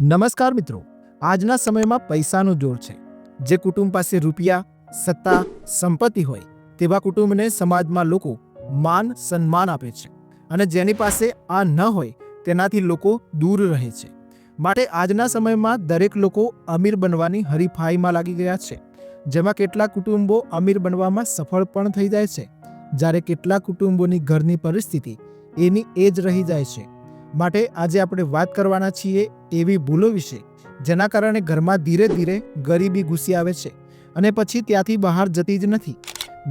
નમસ્કાર મિત્રો. આજના સમયમાં પૈસાનું જોર છે. જે કુટુંબ પાસે રૂપિયા, સત્તા, સંપત્તિ હોય, તેવા કુટુંબને સમાજમાં લોકો માન, સન્માન આપે છે. અને જેની પાસે આ ન હોય, તેનાથી લોકો દૂર રહે છે. માટે આજના સમયમાં દરેક લોકો અમીર બનવાની હરીફાઈમાં લાગી ગયા છે. જેમાં કેટલાક કુટુંબો અમીર બનવામાં સફળ પણ થઈ જાય છે. જ્યારે કેટલાક કુટુંબોની ઘરની પરિસ્થિતિ એની એ જ રહી જાય છે. માટે આજે આપણે વાત કરવાના છીએ એવી ભૂલો વિશે, જેના કારણે ઘરમાં ધીરે ધીરે ગરીબી ઘૂસી આવે છે અને પછી ત્યાંથી બહાર જતી જ નથી.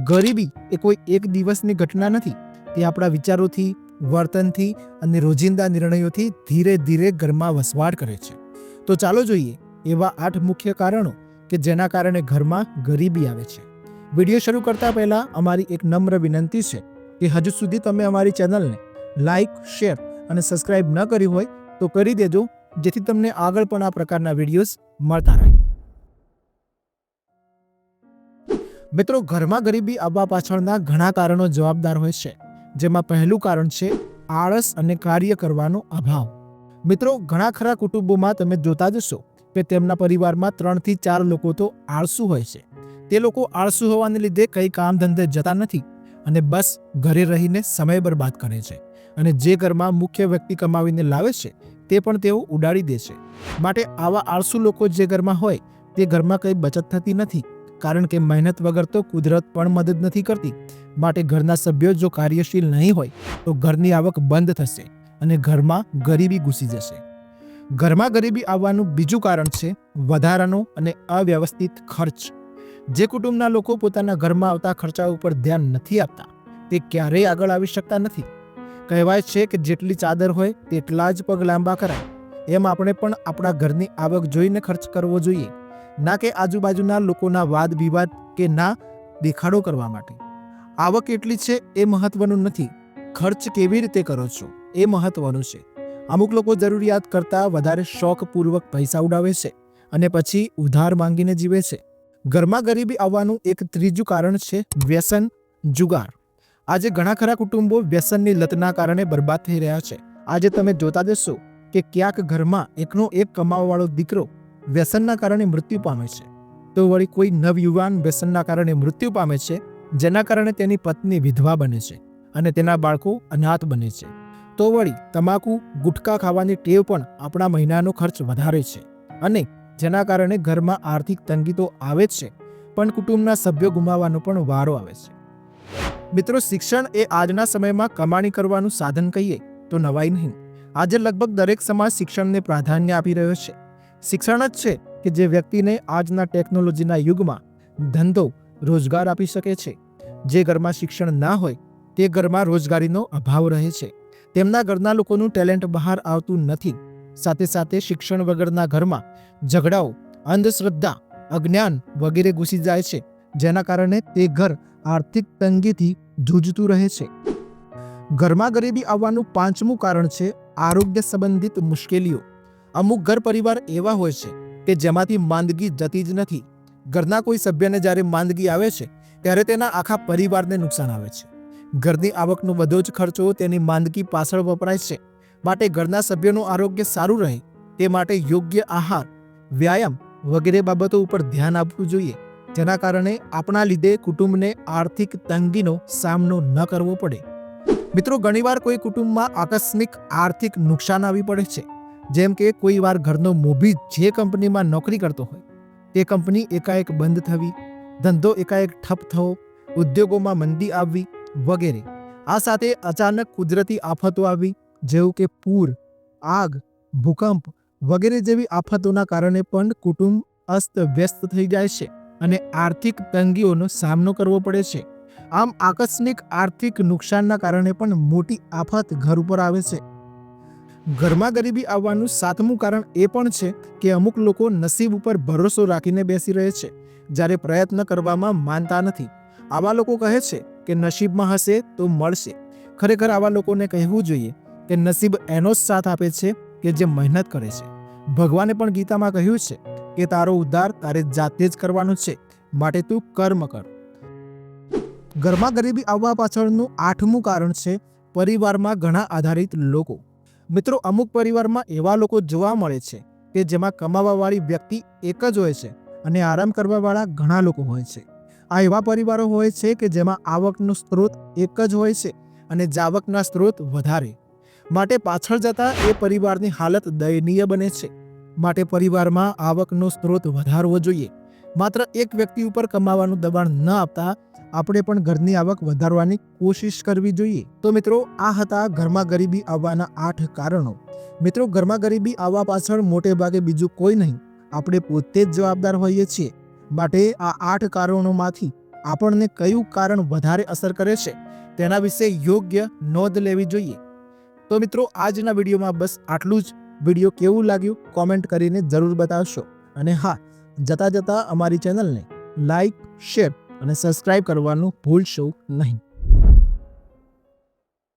ગરીબી એ કોઈ એક દિવસની ઘટના નથી. તે આપણા વિચારોથી, વર્તનથી અને રોજિંદા નિર્ણયોથી ધીરે ધીરે ઘરમાં વસવાટ કરે છે. તો ચાલો જોઈએ એવા આઠ મુખ્ય કારણો કે જેના કારણે ઘરમાં ગરીબી આવે છે. વીડિયો શરૂ કરતા પહેલા અમારી એક નમ્ર વિનંતી છે કે હજુ સુધી તમે અમારી ચેનલને લાઈક, શેર અને સબસ્ક્રાઇબ ન કરી હોય તો કરી દેજો, જેથી તમને આગળ પણ આ પ્રકારના વિડીયોઝ મળતા રહે. મિત્રો, ઘરમાં ગરીબી આવવા પાછળના ઘણા કારણો જવાબદાર હોય છે, જેમાં પહેલું કારણ છે આળસ અને કાર્ય કરવાનો અભાવ. મિત્રો, ઘણા ખરા કુટુંબોમાં તમે જોતા જશો કે તેમના પરિવારમાં ત્રણથી ચાર લોકો તો આળસુ હોય છે. તે લોકો આળસુ હોવાને લીધે કંઈ કામ ધંધે જતા નથી અને બસ ઘરે રહીને સમય બરબાદ કરે છે. અને જે ઘરમાં મુખ્ય વ્યક્તિ કમાવીને લાવે છે, તે પણ તેઓ ઉડાડી દે છે. માટે આવા આળસુ લોકો જે ઘરમાં હોય, તે ઘરમાં કંઈ બચત થતી નથી, કારણ કે મહેનત વગર તો કુદરત પણ મદદ નથી કરતી. માટે ઘરના સભ્યો જો કાર્યશીલ નહીં હોય, તો ઘરની આવક બંધ થશે અને ઘરમાં ગરીબી ઘૂસી જશે. ઘરમાં ગરીબી આવવાનું બીજું કારણ છે વધારાનો અને અવ્યવસ્થિત ખર્ચ. જે કુટુંબના લોકો પોતાના ઘરમાં આવતા ખર્ચા ઉપર ધ્યાન નથી આપતા, તે ક્યારેય આગળ આવી શકતા નથી. કહેવાય છે કે જેટલી ચાદર હોય તેટલા જ પગ લાંબા કરાય. એમ આપણે પણ આપણા ઘરની આવક જોઈને ખર્ચ કરવો જોઈએ. ના કે આજુબાજુના લોકોના વાદ વિવાદ કે ના દેખાડો કરવા માટે. આવક એટલી છે એ મહત્વનું નથી. ખર્ચ કેવી રીતે કરો છો એ મહત્વનું છે. અમુક લોકો જરૂરિયાત કરતાં વધારે શોખપૂર્વક પૈસા ઉડાવે છે અને પછી ઉધાર માંગીને જીવે છે. ઘરમાં ગરીબી આવવાનું એક ત્રીજું કારણ છે વ્યસન, જુગાર. આજે ઘણા ખરા કુટુંબો વ્યસનની લતના કારણે બરબાદ થઈ રહ્યા છે. આજે તમે જોતા જશો કે ક્યાંક ઘરમાં એકનો એક કમાવાવાળો દીકરો વ્યસનના કારણે મૃત્યુ પામે છે. તો વળી કોઈ નવયુવાન વ્યસનના કારણે મૃત્યુ પામે છે, જેના કારણે તેની પત્ની વિધવા બને છે અને તેના બાળકો અનાથ બને છે. તો વળી તમાકુ, ગુટકા ખાવાની ટેવ પણ આપણા મહિનાનો ખર્ચ વધારે છે અને જેના કારણે ઘરમાં આર્થિક તંગી તો આવે જ છે, પણ કુટુંબના સભ્યો ગુમાવવાનો પણ વારો આવે છે. મિત્રો, શિક્ષણ એ આજના સમયમાં કમાણી કરવાનું સાધન કહીએ તો નવાઈ નહીં. આજે લગભગ દરેક સમાજ શિક્ષણને પ્રાધાન્ય આપી રહ્યો છે. શિક્ષણ જ છે કે જે વ્યક્તિને આજના ટેકનોલોજીના યુગમાં ધંધો, રોજગાર આપી શકે છે. જે ઘરમાં શિક્ષણ ના હોય, તે ઘરમાં રોજગારીનો અભાવ રહે છે. તેમના ઘરના લોકોનું ટેલેન્ટ બહાર આવતું નથી. સાથે સાથે શિક્ષણ વગરના ઘરમાં ઝઘડાઓ, અંધશ્રદ્ધા, અજ્ઞાન વગેરે ઘૂસી જાય છે. જેના કારણે તે ઘર આર્થિક તંગીથી જૂજતું રહે છે. ઘરમાં ગરીબી આવવાનું પાંચમું કારણ છે આરોગ્ય સંબંધિત મુશ્કેલીઓ. અમુક ઘર પરિવાર એવા હોય છે કે જેમાંથી માંદગી જતી જ નથી. ઘરના કોઈ સભ્યને જ્યારે માંદગી આવે છે, ત્યારે તેના આખા પરિવારને નુકસાન આવે છે. ઘરની આવકનો બધો જ ખર્ચો તેની માંદગી પાછળ વપરાય છે. માટે ઘરના સભ્યોનું આરોગ્ય સારું રહે તે માટે યોગ્ય આહાર, વ્યાયામ વગેરે બાબતો ઉપર ધ્યાન આપવું જોઈએ. જેના કારણે આપણા લીધે કુટુંબને આર્થિક તંગીનો સામનો ન કરવો પડે. મિત્રો, ઘણીવાર કોઈ કુટુંબમાં આકસ્મિક આર્થિક નુકસાન આવી પડે છે. જેમ કે કોઈ વાર ઘરનો મોભી જે કંપનીમાં નોકરી કરતો હોય, તે કંપની એકાએક બંધ થવી, ધંધો એકાએક ઠપ થવો, ઉદ્યોગોમાં મંદી આવવી વગેરે. આ સાથે અચાનક કુદરતી આફતો આવી, જેવું કે પૂર, આગ, ભૂકંપ વગેરે જેવી આફતોના કારણે પણ કુટુંબ અસ્ત વ્યસ્ત થઈ જાય છે. અને આર્થિક તંગીઓનો સામનો કરવો પડે છે. આમ આકસ્મિક આર્થિક નુકસાનના કારણે પણ મોટી આફત ઘર ઉપર આવે છે. ઘરમાં ગરીબી આવવાનું સાતમું કારણ એ પણ છે કે અમુક લોકો નસીબ ઉપર ભરોસો રાખીને બેસી રહે છે, જ્યારે પ્રયત્ન કરવામાં માનતા નથી. આવા લોકો કહે છે કે નસીબમાં હશે તો મળશે. ખરેખર આવા લોકોને કહેવું જોઈએ કે નસીબ એનો જ સાથ આપે છે કે જે મહેનત કરે છે. ભગવાને પણ ગીતામાં કહ્યું છે કે તારો ઉદ્ધાર તારે જાતે જ કરવાનો છે. માટે તું કર્મ કર. ઘરમાં ગરીબી આવવા પાછળનું આઠમું કારણ છે પરિવારમાં ઘણા આધારિત લોકો. મિત્રો, અમુક પરિવારમાં એવા લોકો જોવા મળે છે કે જેમાં કમાવાવાળી વ્યક્તિ એક જ હોય છે અને આરામ કરવાવાળા ઘણા લોકો હોય છે. આ એવા પરિવારો હોય છે કે જેમાં આવકનો સ્ત્રોત એક જ હોય છે અને જાવકના સ્ત્રોત વધારે. માટે પાછળ જતા એ પરિવારની હાલત દયનીય બને છે. માટે પરિવારમાં આવકનો સ્ત્રોત વધારવો જોઈએ. માત્ર એક વ્યક્તિ ઉપર કમાવાનું દબાણ ન આપતા આપણે પણ ઘરની આવક વધારવાની કોશિશ કરવી જોઈએ. તો મિત્રો, આ હતા ઘરમાં ગરીબી આવવાના આઠ કારણો. મિત્રો, ઘરમાં ગરીબી આવવા પાછળ મોટે ભાગે બીજું કોઈ નહીં. આપણે પોતે જ જવાબદાર હોઈએ છીએ. માટે આ આઠ કારણોમાંથી આપણને કયું કારણ વધારે અસર કરે છે, તેના વિશે યોગ્ય નોંધ લેવી જોઈએ. તો મિત્રો, આજના વિડીયોમાં બસ આટલું જ. વીડિયો કેવું લાગ્યું કોમેન્ટ કરીને જરૂર બતાવશો. અને હા, જતા જતા અમારી ચેનલને લાઈક શેર અને સબસ્ક્રાઇબ કરવાનું ભૂલશો નહીં.